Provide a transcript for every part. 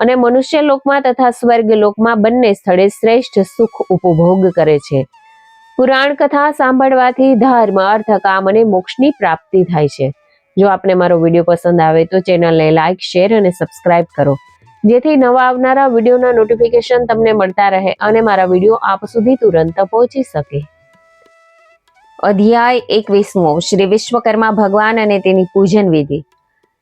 અને મનુષ્ય લોકમાં તથા સ્વર્ગ લોકમાં બંને સ્થળે શ્રેષ્ઠ સુખ ઉપભોગ કરે છે. પુરાણ કથા સાંભળવાથી ધર્મ અર્થ કામ અને મોક્ષની પ્રાપ્તિ થાય છે. જો આપને મારો વીડિયો પસંદ આવે તો ચેનલને લાઇક શેર અને સબસ્ક્રાઇબ કરો. જેથી નવા આવનારા વિડીયોના નોટિફિકેશન તમને મળતા રહે અને મારા વીડિયો આપ સુધી તુરંત પહોંચી શકે. અધ્યાય એકવીસમો. શ્રી વિશ્વકર્મા ભગવાન અને તેની પૂજન વિધિ.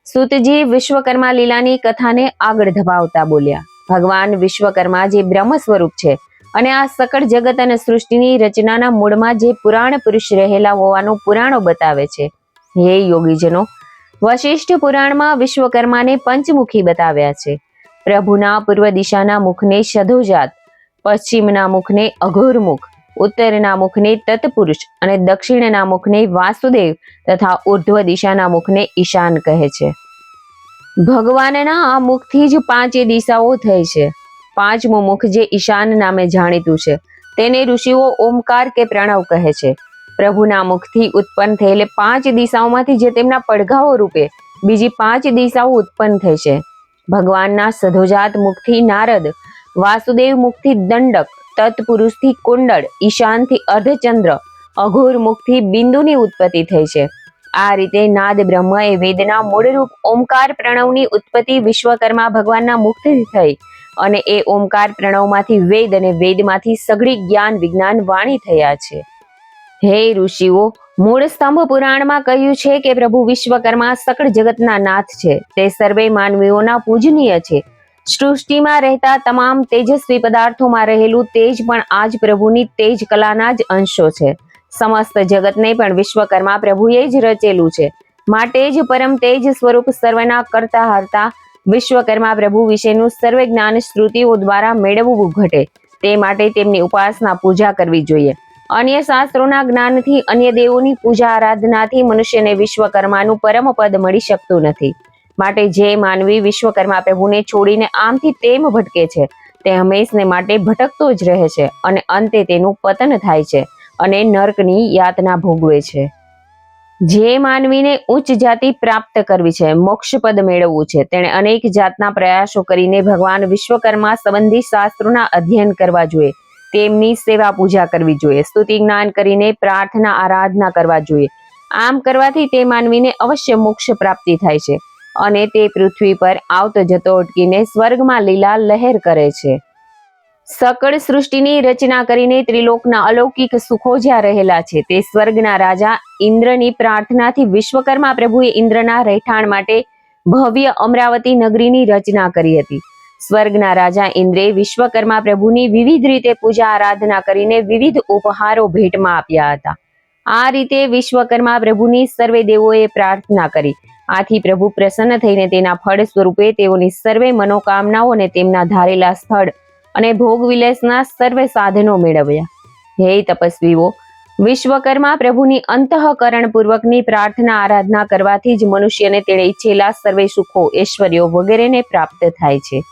સુતજી વિશ્વકર્મા લીલાની કથાને આગળ ધપાવતા બોલ્યા, ભગવાન વિશ્વકર્મા જે બ્રહ્મ સ્વરૂપ છે અને આ સકળ જગત અને સૃષ્ટિની રચનાના મૂળમાં જે પુરાણ પુરુષ રહેલા હોવાનું પુરાણો બતાવે છે. હે યોગીજનો, વશિષ્ઠ પુરાણમાં વિશ્વકર્માને પંચમુખી બતાવ્યા છે. પ્રભુના પૂર્વ દિશાના મુખને શધોજાત પશ્ચિમના મુખને અઘોરમુખ ઉત્તરના મુખને તત્પુરુષ અને દક્ષિણના મુખને વાસુદેવ તથા ઉર્ધ્વ દિશાના મુખને ઈશાન કહે છે. ભગવાનના આ મુખથી જ પાંચે દિશાઓ થઈ છે. પાંચમું મુખ જે ઈશાન નામે જાણીતું છે, તેને ઋષિઓ ઓમકાર કે પ્રણવ કહે છે. પ્રભુના મુખથી ઉત્પન્ન થયેલ પાંચ દિશાઓમાંથી જે તેમના પડઘાઓ રૂપે બીજી પાંચ દિશાઓ ઉત્પન્ન થઈ છે. ભગવાનના સધોજાત મુખથી નારદ, વાસુદેવ મુખથી દંડક તત્પુરુષથી કુંડળ, ઈશાનથી અર્ધચંદ્ર, અઘોર મુખથી બિંદુની ઉત્પત્તિ થઈ છે. આ રીતે નાદ બ્રહ્મ એ વેદના મૂળરૂપ ઓમકાર પ્રણવની ઉત્પત્તિ વિશ્વકર્મા ભગવાનના મુખથી થઈ અને એ ઓમકાર પ્રણવમાંથી વેદ અને વેદમાંથી સઘળી જ્ઞાન, વિજ્ઞાન વાણી થયા છે. હે ઋષિઓ, મૂળ સ્તંભ પુરાણમાં કહ્યું છે કે પ્રભુ વિશ્વકર્મા સકળ જગતના નાથ છે. તે સર્વે માનવીઓના પૂજનીય છે. સૃષ્ટિમાં રહેતા તમામ તેજસ્વી પદાર્થોમાં રહેલું તેજ પણ આજ પ્રભુની તેજ કલાના જ અંશો છે. સમસ્ત જગતને પણ વિશ્વકર્મા પ્રભુએ જ રચેલું છે. માટે જ પરમ તેજ સ્વરૂપ સર્વના કરતા હરતા વિશ્વકર્મા પ્રભુ વિશેનું સર્વે જ્ઞાન શ્રુતિઓ દ્વારા મેળવવું ઘટે. તે માટે તેમની ઉપાસના પૂજા કરવી જોઈએ. અન્ય શાસ્ત્રોના જ્ઞાનથી અન્ય દેવોની પૂજા આરાધનાથી મનુષ્યને વિશ્વકર્માનું પરમ પદ મળી શકતું નથી. માટે જે માનવી વિશ્વકર્મા પ્રભુને છોડીને આમથી તેમ ભટકે છે, તે હંમેશને માટે ભટકતો જ રહે છે અને અંતે તેનું પતન થાય છે અને નર્કની યાતના ભોગવે છે. જે માનવીને ઉચ્ચ જાતિ પ્રાપ્ત કરવી છે મોક્ષ પદ મેળવવું છે, તેણે અનેક જાતના પ્રયાસો કરીને ભગવાન વિશ્વકર્મા સંબંધી શાસ્ત્રોના અધ્યયન કરવા જોઈએ, તેમની સેવા પૂજા કરવી જોઈએ, સ્તુતિ જ્ઞાન કરીને પ્રાર્થના, આરાધના કરવા જોઈએ. આમ કરવાથી તે માનવીને અવશ્ય મોક્ષ પ્રાપ્તિ થાય છે. અને તે પૃથ્વી પર આવતો જતો અટકીને સ્વર્ગમાં લીલા લહેર કરે છે. સકળ સૃષ્ટિની રચના કરીને ત્રિલોકના અલૌકિક સુખો જ્યાં રહેલા છે, તે સ્વર્ગના રાજા ઇન્દ્રની પ્રાર્થનાથી વિશ્વકર્મા પ્રભુએ ઇન્દ્રના રહેઠાણ માટે ભવ્ય અમરાવતી નગરીની રચના કરી હતી. સ્વર્ગના રાજા ઇન્દ્રે વિશ્વકર્મા પ્રભુની વિવિધ રીતે પૂજા આરાધના કરીને વિવિધ ઉપહારો ભેટમાં આપ્યા હતા. આ રીતે વિશ્વકર્મા પ્રભુની સર્વે દેવોએ પ્રાર્થના કરી. આથી પ્રભુ પ્રસન્ન થઈને તેના ફળ સ્વરૂપે તેઓની સર્વે મનોકામનાઓ અને તેમના ધારેલા સ્થળ અને ભોગ વિલાસના સર્વે સાધનો મેળવ્યા. હે તપસ્વીઓ, વિશ્વકર્મા પ્રભુની અંતઃકરણ પૂર્વકની પ્રાર્થના આરાધના કરવાથી જ મનુષ્યને તેણે ઈચ્છેલા સર્વે સુખો, ઐશ્વર્યો વગેરેને પ્રાપ્ત થાય છે.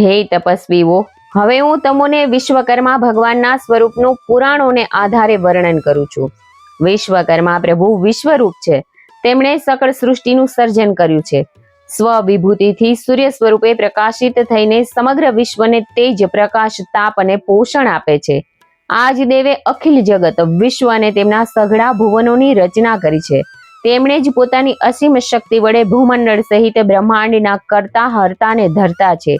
હે તપસ્વીઓ, હવે હું તમને વિશ્વકર્મા ભગવાનના સ્વરૂપનું પુરાણોને આધારે વર્ણન કરું છું. વિશ્વકર્મા પ્રભુ વિશ્વરૂપ છે. તેમણે સકળ સૃષ્ટિનું સર્જન કર્યું છે. સ્વવિભૂતિથી સૂર્ય સ્વરૂપે પ્રકાશિત થઈને સમગ્ર વિશ્વને તેજ પ્રકાશ, તાપ અને પોષણ આપે છે. આજ દેવે અખિલ જગત, વિશ્વ અને તેમના સઘળા ભુવનોની રચના કરી છે. તેમણે જ પોતાની અસીમ શક્તિ વડે ભૂમંડળ સહિત બ્રહ્માંડના કરતા હરતાને ધરતા છે.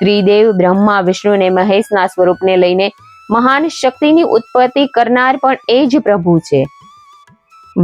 ત્રિદેવ બ્રહ્મા, વિષ્ણુ અને મહેશના સ્વરૂપને લઈને મહાન શક્તિની ઉત્પત્તિ કરનાર પણ એ જ પ્રભુ છે.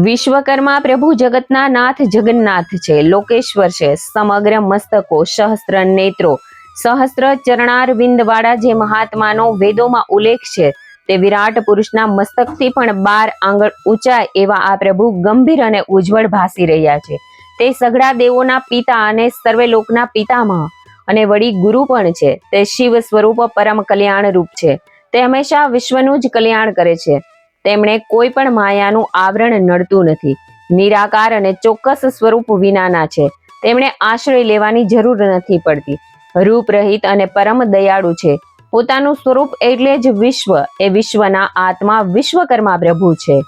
વિશ્વકર્મા પ્રભુ જગતના નાથ જગન્નાથ છે, લોકેશ્વર છે, સમગ્ર મસ્તકો, સહસ્ત્ર નેત્રો, સહસ્ત્ર ચરણાર વાળા જે મહાત્માનો વેદોમાં ઉલ્લેખ છે, તે વિરાટ પુરુષના મસ્તકથી પણ બાર આંગળ ઊંચા એવા આ પ્રભુ ગંભીર અને ઉજ્જવળ ભાસી રહ્યા છે. તે સઘળા દેવોના પિતા અને સર્વે લોકના પિતામહ અને વળી ગુરુ પણ છે. તે શિવ સ્વરૂપ પરમ કલ્યાણ રૂપ છે. તે હંમેશા વિશ્વનું જ કલ્યાણ કરે છે. તેમણે કોઈ પણ માયાનું આવરણ નડતું નથી. નિરાકાર અને ચોક્કસ સ્વરૂપ વિનાના છે. તેમણે આશ્રય લેવાની જરૂર નથી પડતી. રૂપ રહિત અને પરમ દયાળુ છે. પોતાનું સ્વરૂપ એટલે જ વિશ્વ. એ વિશ્વના આત્મા વિશ્વકર્મા પ્રભુ છે.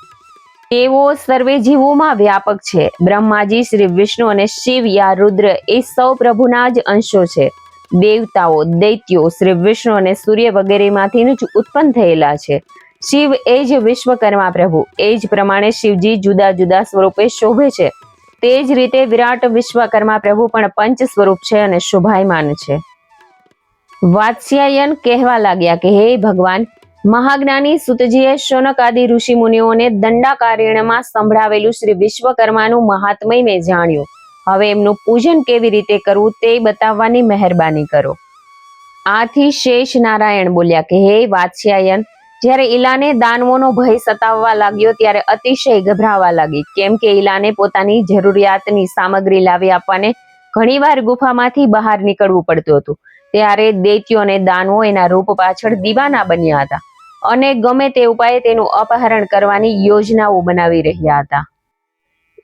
તેઓ સર્વે જીવોમાં વ્યાપક છે. બ્રહ્માજી, શ્રી વિષ્ણુ અને શિવ યા રુદ્ર એ સૌ પ્રભુના જ અંશો છે. દેવતાઓ, દૈત્યો, શ્રી વિષ્ણુ અને સૂર્ય વગેરેમાંથી જ ઉત્પન્ન થયેલા છે. શિવ એ જ વિશ્વકર્મા પ્રભુ. એ જ પ્રમાણે શિવજી જુદા જુદા સ્વરૂપે શોભે છે. તે જ રીતે વિરાટ વિશ્વકર્મા પ્રભુ પણ પંચ સ્વરૂપ છે અને શોભાયમાન છે. વાત્સ્યાયન કહેવા લાગ્યા કે, હે ભગવાન, મહાજ્ઞાની સુતજીએ શોનક આદિ ઋષિ મુનિઓને દંડાકારીણમાં સંભળાવેલું શ્રી વિશ્વકર્માનું મહાત્મય મેં જાણ્યું. હવે એમનું પૂજન કેવી રીતે કરવું તે બતાવવાની મહેરબાની કરો. આથી શેષ નારાયણ બોલ્યા કે, હે વાત્સ્યાયન જ્યારે ઈલાને દાનવોનો ભય સતાવવા લાગ્યો ત્યારે અતિશય ગભરાવા લાગી. કેમ કે ઈલાને પોતાની જરૂરિયાતની સામગ્રી લાવી આપવાને ઘણીવાર ગુફામાંથી બહાર નીકળવું પડતું હતું. ત્યારે દૈત્યો અને દાનવો એના રૂપ પાછળ દીવાના બન્યા હતા અને ગમે તે ઉપાયે તેનું અપહરણ કરવાની યોજનાઓ બનાવી રહ્યા હતા.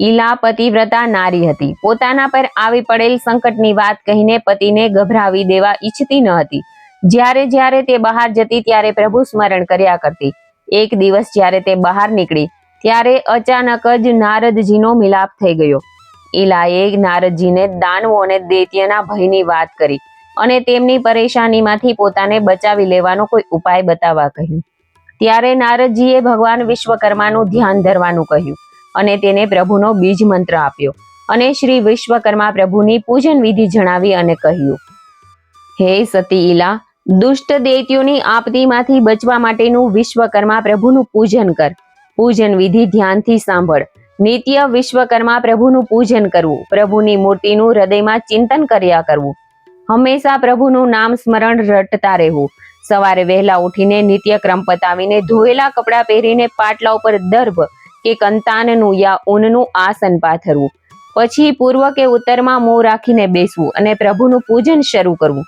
ઈલા પતિવ્રતા નારી હતી. પોતાના પર આવી પડેલ સંકટની વાત કહીને પતિને ગભરાવી દેવા ઈચ્છતી ન હતી. જ્યારે જ્યારે તે બહાર જતી ત્યારે પ્રભુ સ્મરણ કર્યા કરતી. એક દિવસ જ્યારે તે બહાર નીકળી, ત્યારે અચાનક જ નારદજીનો મિલાપ થઈ ગયો. ઈલાએ નારદજીને દાનવો અને દૈત્યના ભયની વાત કરી અને તેમની પરેશાનીમાંથી પોતાને બચાવી લેવાનો કોઈ ઉપાય બતાવવા કહ્યું. ત્યારે નારદજીએ ભગવાન વિશ્વકર્માનું ધ્યાન ધરવાનું કહ્યું અને તેને પ્રભુનો બીજ મંત્ર આપ્યો અને શ્રી વિશ્વકર્મા પ્રભુની પૂજન વિધિ જણાવી અને કહ્યું, હે સતી ઈલા દુષ્ટ દૈત્યોની આપતીમાંથી બચવા માટેનું વિશ્વકર્મા પ્રભુનું પૂજન કર. પૂજન વિધિ ધ્યાનથી સાંભળ. નિત્ય વિશ્વકર્મા પ્રભુનું પૂજન કરવું. પ્રભુની મૂર્તિનું હૃદયમાં ચિંતન કર્યા કરવું. હંમેશા પ્રભુનું નામ સ્મરણ રટતા રહેવું. સવારે વહેલા ઉઠીને નિત્યક્રમ પતાવીને ધોયેલા કપડાં પહેરીને પાટલા ઉપર દર્ભ કે કંતાનનું યા ઊનનું આસન પાથરવું. પછી પૂર્વ કે ઉત્તરમાં મોં રાખીને બેસવું અને પ્રભુનું પૂજન શરૂ કરવું.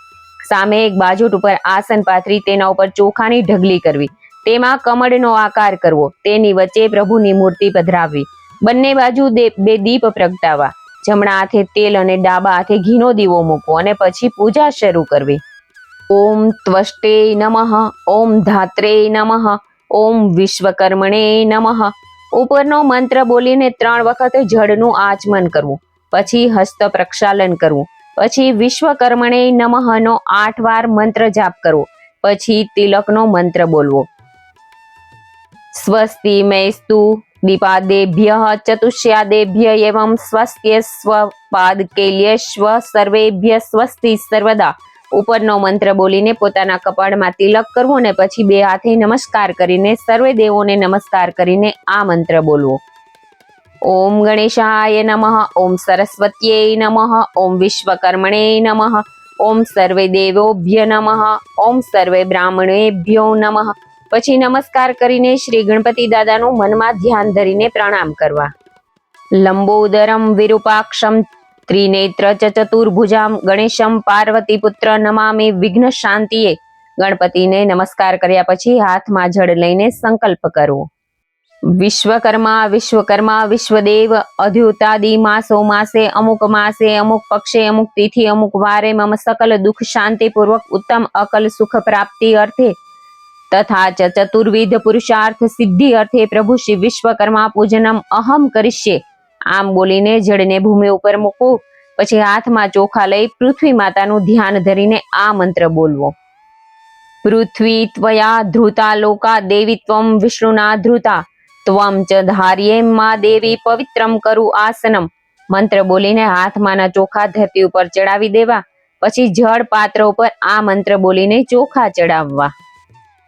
સામે એક બાજુટ ઉપર આસન પાથરી તેના ઉપર ચોખાની ઢગલી કરવી. તેમાં કમળનો આકાર કરવો. તેની વચ્ચે પ્રભુની મૂર્તિ પધરાવવી. બંને બાજુ બે દીપ પ્રગટાવવા. જમણા હાથે તેલ અને ડાબા હાથે ઘીનો દીવો મૂકવો અને પછી પૂજા શરૂ કરવી. ઓમ ત્વષ્ટે નમઃ, ઓમ ધાત્રે નમઃ, ઓમ વિશ્વકર્મણે નમઃ. ઉપરનો મંત્ર બોલીને ત્રણ વખત જળનું આચમન કરવું. પછી હસ્ત પ્રક્ષાલન કરવું. પછી વિશ્વકર્મણે નમઃનો આઠ વાર મંત્ર જાપ કરવો. પછી તિલકનો મંત્ર બોલવો. સ્વસ્તિ મેસ્તુ દીપાદેભ્ય ચતુષ્યાદેભ્ય એવં સ્વસ્ત્ય સ્વપાદકેલ્યશ્વ સર્વેભ્ય સ્વસ્તિ સર્વદા. ઉપરનો મંત્ર બોલીને પોતાના કપાળમાં તિલક કરવો ને પછી બે હાથે નમસ્કાર કરીને સર્વે દેવોને નમસ્કાર કરીને આ મંત્ર બોલવો. ઓમ ગણેશાય નમઃ ઓમ સરસ્વત્યે નમઃ ઓમ વિશ્વકર્મણે નમઃ ઓમ સર્વે દેવોભ્ય નમઃ ઓમ સર્વે બ્રાહ્મણેભ્યો નમઃ પછી નમસ્કાર કરીને શ્રી ગણપતિ દાદાનું મનમાં ધ્યાન ધરીને પ્રણામ કરવા. લંબોદરમ વિરૂપાક્ષમ ત્રિનેત્ર ચતુર્ભુજામ ગણેશમ પાર્વતી પુત્ર નમામિ વિઘ્ન શાંતિએ ગણપતિને નમસ્કાર કર્યા પછી હાથમાં જળ લઈને સંકલ્પ કરવો. વિશ્વકર્મા વિશ્વકર્મા, વિશ્વદેવ અધ્યુતાદિ માસો માસે, અમુક માસે, અમુક પક્ષે, અમુક તિથિ, અમુક વારે મમ સકલ દુઃખ શાંતિપૂર્વક ઉત્તમ અકલ સુખ પ્રાપ્તિ અર્થે તથા ચ ચતુર્વિધ પુરુષાર્થ સિદ્ધિ અર્થે પ્રભુ શ્રી વિશ્વકર્મા પૂજનમ અહમ કરીશ્યે આમ બોલીને જળને ભૂમિ ઉપર મૂકવું પછી હાથમાં ચોખા લઈ પૃથ્વી માતાનું ધ્યાન ધરીને આ મંત્ર બોલવો. પૃથ્વી ત્વયા ધ્રુતા લોકા દેવી ત્વમ વિષ્ણુના ધૃતા ત્વમ ચ ધાર્યે મા દેવી પવિત્રમ કરું આસનમ મંત્ર બોલીને હાથમાંના ચોખા ધરતી ઉપર ચડાવી દેવા પછી જળ પાત્ર ઉપર આ મંત્ર બોલીને ચોખા ચડાવવા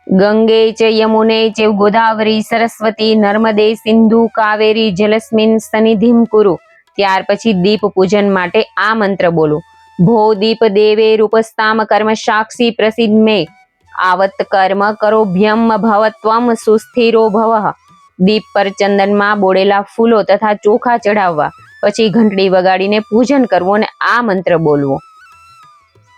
ગંગે ચ યમુને ચ ગોદાવરી સરસ્વતી નર્મદે સિંધુ કાવેરી જલસ્મિન સનિધિમ કુરુ ત્યાર પછી દીપ પૂજન માટે આ મંત્ર બોલો ભો દીપ દેવે રૂપસ્તામ કર્મ સાક્ષી પ્રસિદ્ધ મે આવત કર્મ કરો ભ્યમ ભવત્વમ સુસ્થિરો ભવ દીપ પર ચંદનમાં બોળેલા ફૂલો તથા ચોખા ચઢાવવા, પછી ઘંટડી વગાડીને પૂજન કરવું અને આ મંત્ર બોલવો.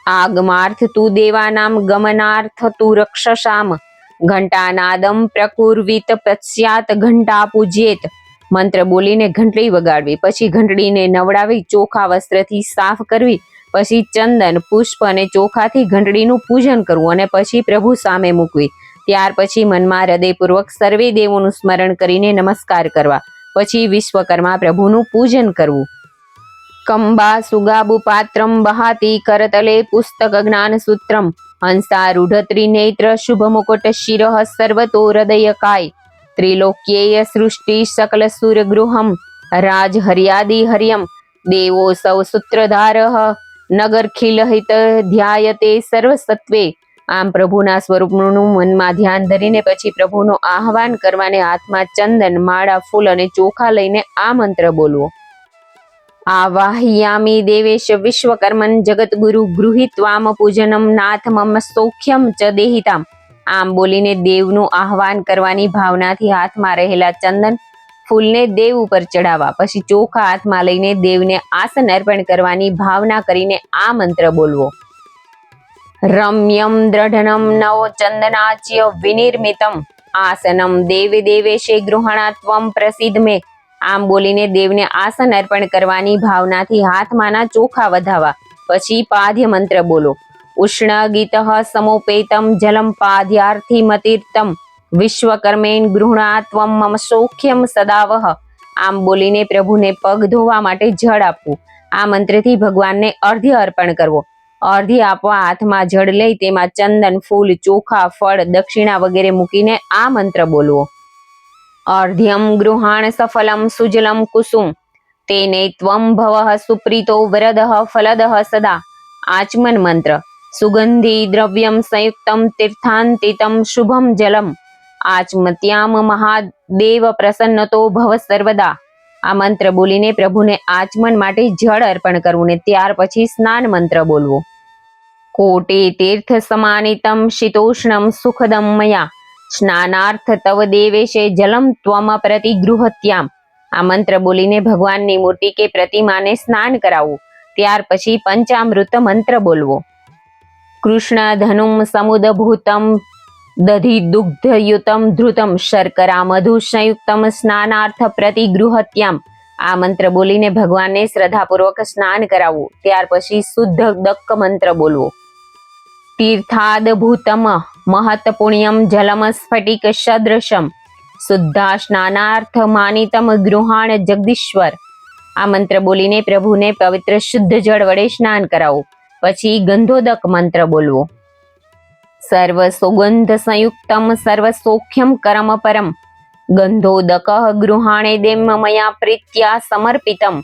આગમાર્થ તું દેવાનામ ગમનાર્થ તું રક્ષસામ. ઘંટાનાદમ પ્રકુર્વિત પશ્ચાત ઘંટા પૂજ્યેત. મંત્ર બોલીને ઘંટડી વગાડવી, પછી ઘંટડીને નવડાવી, ચોખા વસ્ત્રથી સાફ કરવી, પછી ચંદન, પુષ્પ અને ચોખાથી ઘંટડીનું પૂજન કરવું અને પછી પ્રભુ સામે મૂકવી. ત્યાર પછી મનમાં હૃદયપૂર્વક સર્વે દેવોનું સ્મરણ કરીને નમસ્કાર કરવા. પછી વિશ્વકર્મા પ્રભુનું પૂજન કરવું. કંબા, સુગાબુ, પાત્રમ, બહાતી, કરતલે, પુસ્તક, જ્ઞાન સૂત્રમ હંસા રૂઢત્રી નેત્ર, શુભ મુકુટ, શિરઃ, સર્વતો હૃદય કાય. ત્રિલોક્યેય સૃષ્ટિ, સકલ સુરગૃહમ રાજ હરિયાદી હરિયમ, દેવો સૌ સૂત્રધાર નગર ખિલહિત ધ્યાયતે સર્વ સત્વે આમ પ્રભુના સ્વરૂપનું મનમાં ધ્યાન ધરીને પછી પ્રભુનો આહવાન કરવાને હાથમાં ચંદન, માળા, ફૂલ અને ચોખા લઈને આ મંત્ર બોલવો. આવાહયામી દેવેશ વિશ્વકર્મન જગતગુરુ ગૃહિત્વામ પૂજનમ નાથ મમ સૌખ્યમ ચ દેહિતામ. આમ બોલીને દેવનું આહવાન કરવાની ભાવનાથી હાથમાં રહેલા ચંદન ફૂલને દેવ ઉપર ચડાવવા પછી ચોખા હાથમાં લઈને દેવને આસન અર્પણ કરવાની ભાવના કરીને આ મંત્ર બોલવો. રમ્યમ દ્રઢનમ નવો ચંદનાચ્ય વિનિર્મિતમ આસનમ દેવી દેવેશે ગૃહણાત્વમ પ્રસિદ્ધ મે આમ બોલીને દેવને આસન અર્પણ કરવાની ભાવનાથી હાથમાંના ચોખા વધાવા પછી પાદ્ય મંત્ર બોલો ઉષ્ણ ગીત સમોપેતમ જલમ પાદ્યાર્થી મતીર્તમ વિશ્વકર્મેન ગૃહણાત્વમ મમ સૌખ્યમ સદાવહ આમ બોલીને પ્રભુને પગ ધોવા માટે જળ આપવું। આ મંત્રથી ભગવાનને અર્ધ્ય અર્પણ કરવો। અર્ધ્ય આપવા હાથમાં જળ લઈ તેમાં ચંદન, ફૂલ, ચોખા, ફળ, દક્ષિણા વગેરે મૂકીને આ મંત્ર બોલવો. અર્ધ્યમ ગૃહાણ સફલમ સુજલમ કુસુમ. તેને ત્વમ ભવઃ સુપ્રીતો વરદઃ ફલદઃ સદા. આચમન મંત્ર. સુગંધી દ્રવ્યમ સંયુક્તમ તીર્થાંતિતમ શુભમ જલમ. આચમત્યામ મહાદેવ પ્રસન્નતો ભવ સર્વદા. આ મંત્ર બોલીને પ્રભુને આચમન માટે જળ અર્પણ કરવું ને ત્યાર પછી સ્નાન મંત્ર બોલવો. કોટે તીર્થ સમાનિતમ શીતોષ્ણમ સુખદમ મયા. સ્નાનાર્થ તવ દેવેશે જલમ ત્વમ પ્રતિગૃહત્યામ. આ મંત્ર બોલીને ભગવાનની મૂર્તિ કે પ્રતિમાને સ્નાન કરાવવું ત્યાર પછી પંચામૃત મંત્ર બોલવો. કૃષ્ણ ધનુમ સમુદભૂતમ દધી દુગ્ધયુતમ ધૃતમ શર્કરા મધુ સંયુક્તમ સ્નાનાર્થ પ્રતિ ગૃહત્યમ આ મંત્ર બોલીને ભગવાનને શ્રદ્ધાપૂર્વક સ્નાન કરાવવું ત્યાર પછી શુદ્ધ દક્ક મંત્ર બોલવો તીર્થાદભૂતમ મહત પુણ્યમ જલમ સ્ફટિક સદૃશમ શુદ્ધા સ્નાનાર્થ માનિતમ ગૃહાણ જગદીશ્વર આ મંત્ર બોલીને પ્રભુને પવિત્ર શુદ્ધ જળ વડે સ્નાન કરાવો પછી ગંધોદક મંત્ર બોલવો સર્વ સુગંધ સંયુક્તમ સર્વ સૌખ્યમ કરમ પરમ ગંધોદક ગૃહાણે દેમ મયા પ્રીત્યા સમર્પિતમ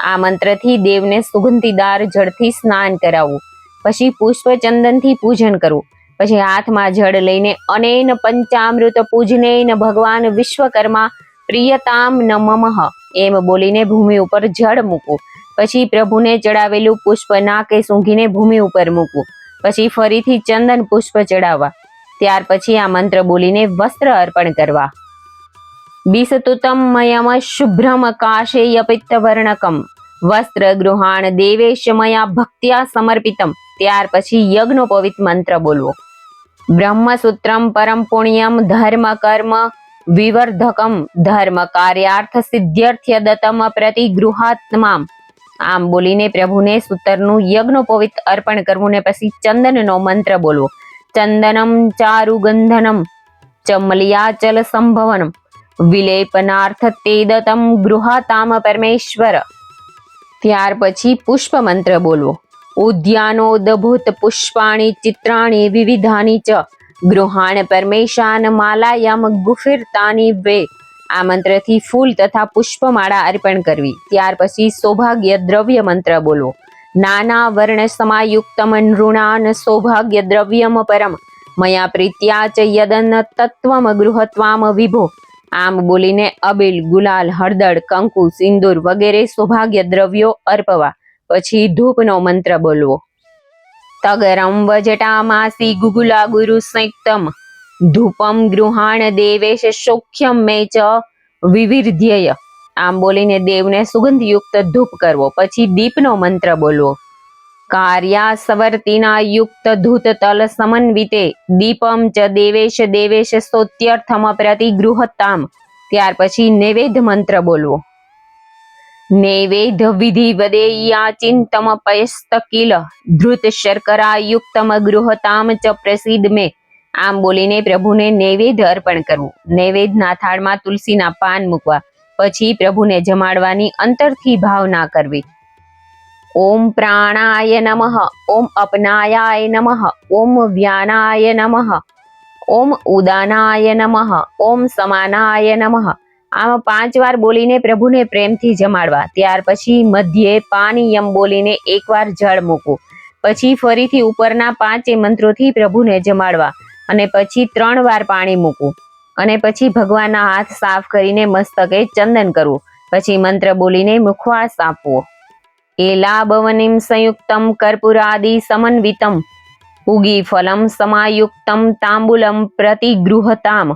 આ મંત્રથી દેવને સુગંધીદાર જળથી સ્નાન કરાવવું પછી પુષ્પ ચંદનથી પૂજન કરવું પછી હાથમાં જળ લઈને અનેન પંચામૃત પૂજનેન ભગવાન વિશ્વકર્મા પ્રિયતામ નમઃ એમ બોલીને ભૂમિ ઉપર જળ મૂકવું પછી પ્રભુને ચડાવેલું પુષ્પ નાકે સૂંઘીને ભૂમિ ઉપર મૂકવું પછી ફરીથી ચંદન પુષ્પ ચડાવવા. ત્યાર પછી આ મંત્ર બોલીને વસ્ત્ર અર્પણ કરવા. બિસતુતમ શુભ્રમ કાશે પિત્તવર્ણકમ વસ્ત્ર ગૃહાણ દેવેશ મયા ભક્ત્યા સમર્પિતમ. ત્યાર પછી યજ્ઞોપવિત મંત્ર બોલવો. બ્રહ્મસૂત્રમ પરમ પુણ્યમ ધર્મ કર્મ વિવર્ધકમ. ધર્મ કાર્યાર્થ સિદ્ધ્યર્થ્ય પ્રતિ પ્રતિગૃહાત્મામ આમ બોલીને પ્રભુને સૂતરનું યજ્ઞોપવિત અર્પણ કરવું ને પછી ચંદનનો મંત્ર બોલવો. ચંદનમ ચારુ ગંધનમ ચમલિયાચલ સંભવનમ વિલેપનાર્થ તેદતમ ગૃહાતામ પરમેશ્વર. ત્યાર પછી પુષ્પ મંત્ર બોલવો. ઉદ્યાનોદભૂત પુષ્પાણી ચિત્રાણી વિવિધાની ચ ગૃહાણ પરમેશાન માલાયામ ગુફિરતાની વે. આ મંત્રથી ફૂલ તથા પુષ્પમાળા અર્પણ કરવી. ત્યાર પછી સૌભાગ્ય દ્રવ્ય મંત્ર બોલવો. નાના વર્ણ સમાયુક્તમ નૃણાન સૌભાગ્ય દ્રવ્યમ પરમ. મયા પ્રીત્યા ચ યદન તત્વમ ગૃહત્વામ વિભો. આમ બોલીને અબિલ, ગુલાલ, હળદર, કંકુ, સિંદૂર વગેરે સૌભાગ્ય દ્રવ્યો અર્પવા. પછી ધૂપનો મંત્ર બોલવો. તગરમ વજટામાસી ગુગુલા ગુરુ સંયુક્તમ. ધૂપમ ગૃહાણ દેવેશ સૌખ્યમ મે ચ વિવિધ્યય આમ બોલીને દેવને સુગંધયુક્ત ધૂપ કરવો, પછી દીપનો મંત્ર બોલવો. કાર્યા સવર્તિના યુક્ત ધૂત તલ સમન્વિતે, દીપમ ચ દેવેશ દેવેશ સ્તોત્યર્થમ પ્રતિગૃહતામ. ત્યાર પછી નૈવેદ્ય મંત્ર બોલવો. નૈવેદ્ય વિધિ વદેયા ચિંતમ પયસ્ત ધૃત શર્કરા યુક્તમ ગૃહતામ ચ પ્રસિદ્ધ મે. આમ બોલીને પ્રભુને નૈવેદ્ય અર્પણ કરવું. નૈવેદ્યના થાળમાં તુલસીના પાન મૂકવા. પછી પ્રભુને જમાડવાની અંતરથી ભાવના કરવી. ઓમ પ્રાણાય નમઃ. ઓમ અપનાયાય નમઃ. ઓમ વ્યાનાય નમઃ. ઓમ ઉદાનાય નમઃ. ઓમ સમાનાય નમઃ. આમ પાંચ વાર બોલીને પ્રભુને પ્રેમથી જમાડવા. ત્યાર પછી મધ્યે પાનીયમ બોલીને એકવાર જળ મૂકવું. પછી ફરીથી ઉપરના પાંચે મંત્રોથી પ્રભુને જમાડવા. અને પછી ત્રણ વાર પાણી મૂકવું. અને પછી ભગવાનના હાથ સાફ કરીને મસ્તકે ચંદન કરવું. પછી મંત્ર બોલીને મુખવાસ આપવો. એલાબવનિમ સંયુક્તમ કર્પુરાદિ સમન્વિતમ. ઉગી ફલમ સમાયુક્તમ તાંબુલમ પ્રતિગૃહતામ.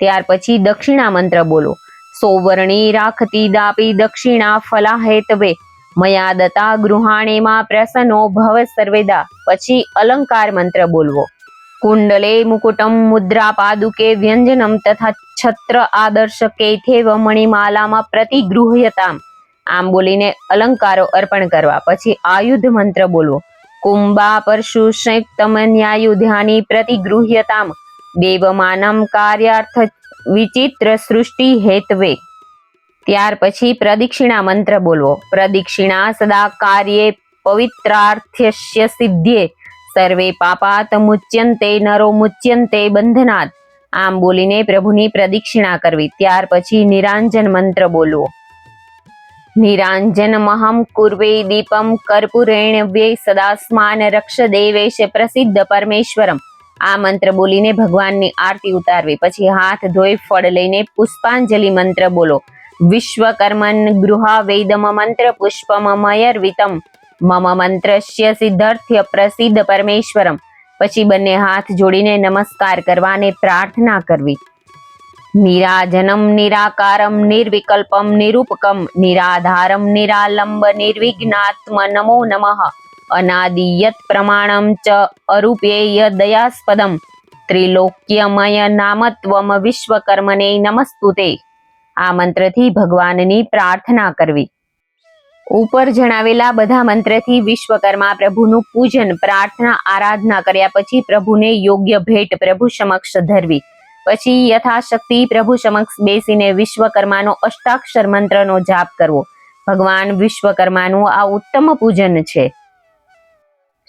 ત્યાર પછી દક્ષિણા મંત્ર બોલો. સોવર્ણી રાખતી દાપી દક્ષિણા ફલા હેતવે મયા દતા ગૃહાણીમાં પ્રસન્નો ભવ સર્વેદા. પછી અલંકાર મંત્ર બોલવો. કુંડલે મુકુટમ મુદ્રા પાદુકે વ્યંજનમ તથા છત્ર આદર્શ કેથેવ મણિમાલામાં પ્રતિગૃહ્યતામ આમ બોલીને અલંકારો અર્પણ કરવા પછી આયુધ મંત્ર બોલવો કુંભા પરશુ સંયુક્તમ ન્યાયુધ્યાની પ્રતિગૃહ્યતામ દેવમાનમ કાર્યાર્થ વિચિત્ર સૃષ્ટિ હેતવે ત્યાર પછી પ્રદક્ષિણા મંત્ર બોલવો પ્રદક્ષિણા સદા કાર્યે પવિત્રાર્થ્યસ્ય સિદ્ધ્યે સર્વે પાપાત મુચ્યંતે નરો મુચ્યંતે બંધનાત આમ બોલીને પ્રભુની પ્રદક્ષિણા કરવી ત્યાર પછી નિરાંજન મંત્ર બોલવો નિરાંજનમહં કુર્વે દીપમ કર્પૂરેણ વ્યય સદાસ્માન રક્ષ દેવેશ પ્રસિદ્ધ પરમેશ્વરમ આ મંત્ર બોલીને ભગવાનની આરતી ઉતારવી પછી હાથ ધોઈ ફળ લઈને પુષ્પાંજલિ મંત્ર બોલો વિશ્વકર્મન ગૃહા વેદમ મંત્ર પુષ્પમ મયર્વિતમ મમ મંત્રસ્ય સિદ્ધર્થ્ય પ્રસિદ્ધ પરમેશ્વરમ. પછી બંને હાથ જોડીને નમસ્કાર કરવા અને પ્રાર્થના કરવી. નિરાજનમ, નિરાકારમ, નિર્વિકલ્પમ, નિરૂપકમ, નિરાધારમ, નિરાલંબ, નિર્વિઘ્નાત્મ, નમો નમઃ. અનાદિયત પ્રમાણમ ચ અરૂપેય દયાસ્પદમ. ત્રિલોક્યમય નામત્વમ વિશ્વકર્મને નમસ્તુતે. આ મંત્રથી ભગવાનની પ્રાર્થના કરવી. ઉપર જણાવેલા બધા મંત્રથી વિશ્વકર્મા પ્રભુનું પૂજન, પ્રાર્થના, આરાધના કર્યા પછી પ્રભુને યોગ્ય ભેટ પ્રભુ સમક્ષ ધરવી. પછી યથાશક્તિ પ્રભુ સમક્ષ બેસીને વિશ્વકર્માનો અષ્ટાક્ષર મંત્રનો જાપ કરવો. ભગવાન વિશ્વકર્માનું આ ઉત્તમ પૂજન છે.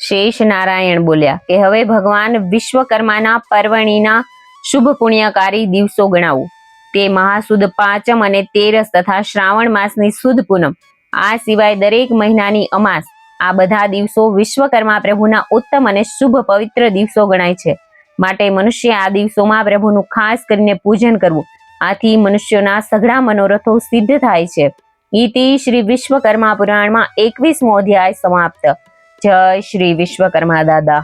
શેષ નારાયણ બોલ્યા કે હવે ભગવાન વિશ્વકર્માના પર્વણીના શુભ પુણ્યકારી દિવસો ગણાવું. તે મહાસુદ પાંચમ અને તેરસ તથા શ્રાવણ માસની સુદ પૂનમ. આ સિવાય દરેક મહિનાની અમાસ આ બધા દિવસો વિશ્વકર્મા પ્રભુના ઉત્તમ અને શુભ પવિત્ર દિવસો ગણાય છે. માટે મનુષ્ય આ દિવસોમાં પ્રભુનું ખાસ કરીને પૂજન કરવું, આથી મનુષ્યોના સઘળા મનોરથો સિદ્ધ થાય છે. ઇતિ શ્રી વિશ્વકર્મા પુરાણમાં એકવીસમો અધ્યાય સમાપ્ત. જય શ્રી વિશ્વકર્મા દાદા.